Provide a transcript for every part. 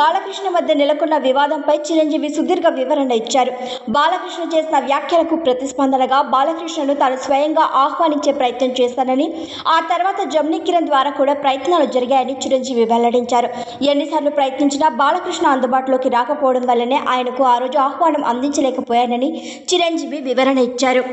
బాలకృష్ణ మధ్య నెలకొన్న వివాదంపై చిరంజీవి సుదీర్ఘ వివరణ ఇచ్చారు. బాలకృష్ణ చేసిన వ్యాఖ్యలకు ప్రతిస్పందనగా బాలకృష్ణను తాను స్వయంగా ఆహ్వానించే ప్రయత్నం చేశానని ఆ తర్వాత జమ్ని కిరణ్ ద్వారా కూడా ప్రయత్నాలు జరిగాయని చిరంజీవి వెల్లడించారు. ఎన్నిసార్లు ప్రయత్నించినా బాలకృష్ణ అందుబాటులోకి రాకపోవడం వల్లనే ఆయనకు ఆ రోజు ఆహ్వానం అందించలేకపోయానని చిరంజీవి వివరణ ఇచ్చారు.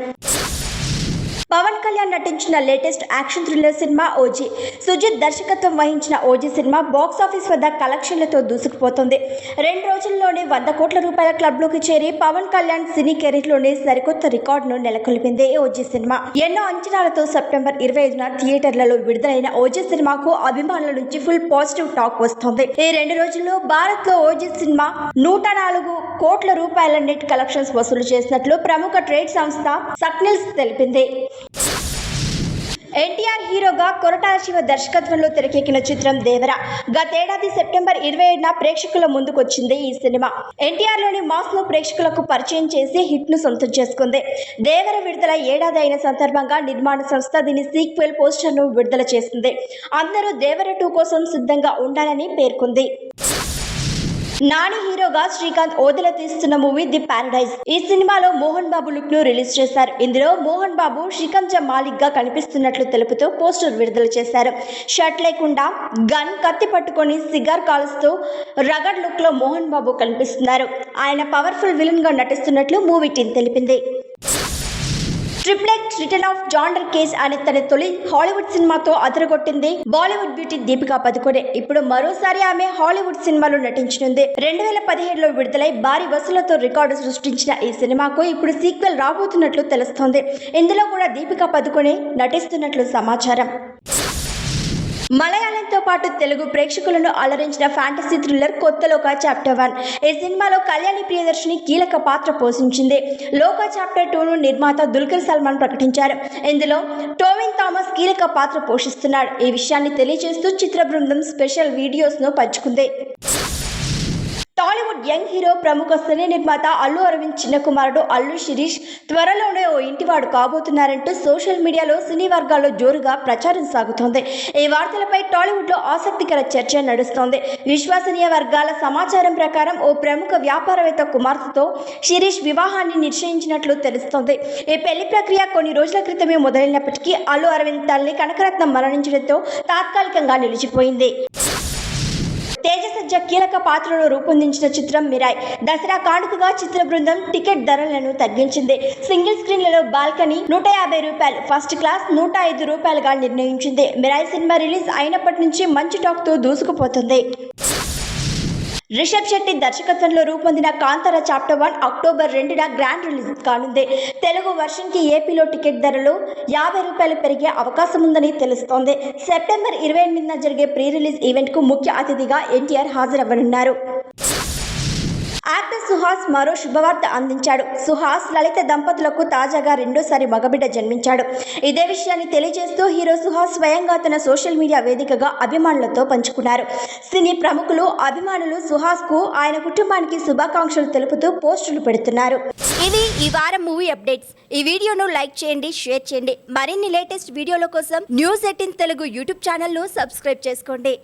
కళ్యాణ్ నటించిన లేటెస్ట్ యాక్షన్ థ్రిల్లర్ సినిమా ఓజీ. సుజిత్ దర్శకత్వం వహించిన ఓజీ సినిమా బాక్స్ ఆఫీస్ వద్ద కలెక్షన్లతో దూసుకుపోతుంది. రెండు రోజుల్లోనే వంద కోట్ల రూపాయల క్లబ్లోకి చేరి పవన్ కళ్యాణ్ సినీ కెరీర్లోనే సరికొత్త రికార్డును నెలకొల్పింది ఓజీ సినిమా. ఎన్నో అంచనాలతో సెప్టెంబర్ ఇరవై ఐదున థియేటర్లలో విడుదలైన ఓజీ సినిమాకు అభిమానుల నుంచి ఫుల్ పాజిటివ్ టాక్ వస్తోంది. ఈ రెండు రోజుల్లో భారత్లో ఓజీ సినిమా నూట నాలుగు కోట్ల రూపాయల నెట్ కలెక్షన్స్ వసూలు చేసినట్లు ప్రముఖ ట్రేడ్ సంస్థ సక్నిల్స్ తెలిపింది. ఎన్టీఆర్ హీరోగా కొరటాల శివ దర్శకత్వంలో తెరకెక్కిన చిత్రం దేవర. గతేడాది సెప్టెంబర్ ఇరవై ఏడున ప్రేక్షకుల ముందుకొచ్చింది ఈ సినిమా. ఎన్టీఆర్లోని మాస్ ప్రేక్షకులకు పరిచయం చేసి హిట్ను సొంతం చేసుకుంది. దేవర విడుదల ఏడాది అయిన సందర్భంగా నిర్మాణ సంస్థ దీని సీక్వెల్ పోస్టర్ను విడుదల చేసింది. అందరూ దేవర టూ కోసం సిద్ధంగా ఉండాలని పేర్కొంది. నాని హీరోగా శ్రీకాంత్ ఓదెల తీస్తున్న మూవీ ది పారడైజ్ ఈ సినిమాలో మోహన్ బాబు లుక్ను రిలీజ్ చేశారు. ఇందులో మోహన్ బాబు శ్రీకాంత్ మాలిక్గా కనిపిస్తున్నట్లు తెలుపుతూ పోస్టర్ విడుదల చేశారు. షర్ట్ లేకుండా గన్ కత్తి పట్టుకొని సిగార్ కాలుస్తూ రగడ్ లుక్లో మోహన్ బాబు కనిపిస్తున్నారు. ఆయన పవర్ఫుల్ విలన్గా నటిస్తున్నట్లు మూవీ టీం తెలిపింది. Triple x return of Xander Cage అనే తన తొలి హాలీవుడ్ సినిమాతో అదరగొట్టింది. Bollywood beauty Deepika Padukone. ఇప్పుడు మరోసారి ఆమె హాలీవుడ్ సినిమాలో నటించనుంది. రెండు వేల పదిహేడులో విడుదలై భారీ వసూలతో రికార్డు సృష్టించిన ఈ సినిమాకు ఇప్పుడు సీక్వెల్ రాబోతున్నట్లు తెలుస్తోంది. ఇందులో కూడా దీపికా పదుకొనే నటిస్తున్నట్లు సమాచారం. మలయాళంతో పాటు తెలుగు ప్రేక్షకులను అలరించిన ఫ్యాంటసీ థ్రిల్లర్ కొత్త లోక చాప్టర్ వన్ ఈ సినిమాలో కళ్యాణి ప్రియదర్శిని కీలక పాత్ర పోషించింది. లోక చాప్టర్ టూను నిర్మాత దుల్కర్ సల్మాన్ ప్రకటించారు. ఇందులో టోవిన్ థామస్ కీలక పాత్ర పోషిస్తున్నాడు. ఈ విషయాన్ని తెలియజేస్తూ చిత్ర బృందం స్పెషల్ వీడియోస్ను పంచుకుంది. యంగ్ హీరో ప్రముఖ సినీ నిర్మాత అల్లు అరవింద్ చిన్న కుమారుడు అల్లు శిరీష్ త్వరలోనే ఓ ఇంటివాడు కాబోతున్నారంటూ సోషల్ మీడియాలో సినీ వర్గాల్లో జోరుగా ప్రచారం సాగుతోంది. ఈ వార్తలపై టాలీవుడ్లో ఆసక్తికర చర్చ నడుస్తోంది. విశ్వసనీయ వర్గాల సమాచారం ప్రకారం ఓ ప్రముఖ వ్యాపారవేత్త కుమార్తెతో శిరీష్ వివాహాన్ని నిశ్చయించినట్లు తెలుస్తోంది. ఈ పెళ్ళి ప్రక్రియ కొన్ని రోజుల క్రితమే మొదలైనప్పటికీ అల్లు అరవింద్ తల్లి కనకరత్నం మరణించడంతో తాత్కాలికంగా నిలిచిపోయింది. తేజసజ్జ కీలక పాత్రలో రూపొందించిన చిత్రం మిరాయ్. దసరా కానుకగా చిత్ర బృందం టికెట్ ధరలను తగ్గించింది. సింగిల్ స్క్రీన్లలో బాల్కనీ నూట యాభై రూపాయలు ఫస్ట్ క్లాస్ నూట ఐదు రూపాయలుగా నిర్ణయించింది. మిరాయ్ సినిమా రిలీజ్ అయినప్పటి నుంచి మంచి టాక్తో దూసుకుపోతుంది. రిషబ్ శెట్టి దర్శకత్వంలో రూపొందిన కాంతార చాప్టర్ వన్ అక్టోబర్ రెండున గ్రాండ్ రిలీజ్ కానుంది. తెలుగు వర్షన్కి ఏపీలో టికెట్ ధరలు యాభై రూపాయలు పెరిగే అవకాశం ఉందని తెలుస్తోంది. సెప్టెంబర్ ఇరవై ఎనిమిదిన జరిగే ప్రీ రిలీజ్ ఈవెంట్కు ముఖ్య అతిథిగా ఎన్టీఆర్ హాజరవ్వనున్నారు. సుహాస్ మరో శుభవార్త అందించాడు. సుహాస్ లలిత దంపతులకు తాజాగా రెండోసారి మగబిడ్డ జన్మించాడు. ఇదే విషయాన్ని తెలియజేస్తూ హీరో సుహాస్ స్వయంగా తన సోషల్ మీడియా వేదికగా అభిమానులతో పంచుకున్నారు. సినీ ప్రముఖులు అభిమానులు సుహాస్కు ఆయన కుటుంబానికి శుభాకాంక్షలు తెలుపుతూ పోస్టులు పెడుతున్నారు. ఇది ఈ వారం మూవీ అప్డేట్స్. ఈ వీడియోను లైక్ చేయండి షేర్ చేయండి. మరిన్ని లేటెస్ట్ వీడియోల కోసం న్యూస్ ఎయిటీన్ తెలుగు యూట్యూబ్ ఛానల్ను సబ్స్క్రైబ్ చేసుకోండి.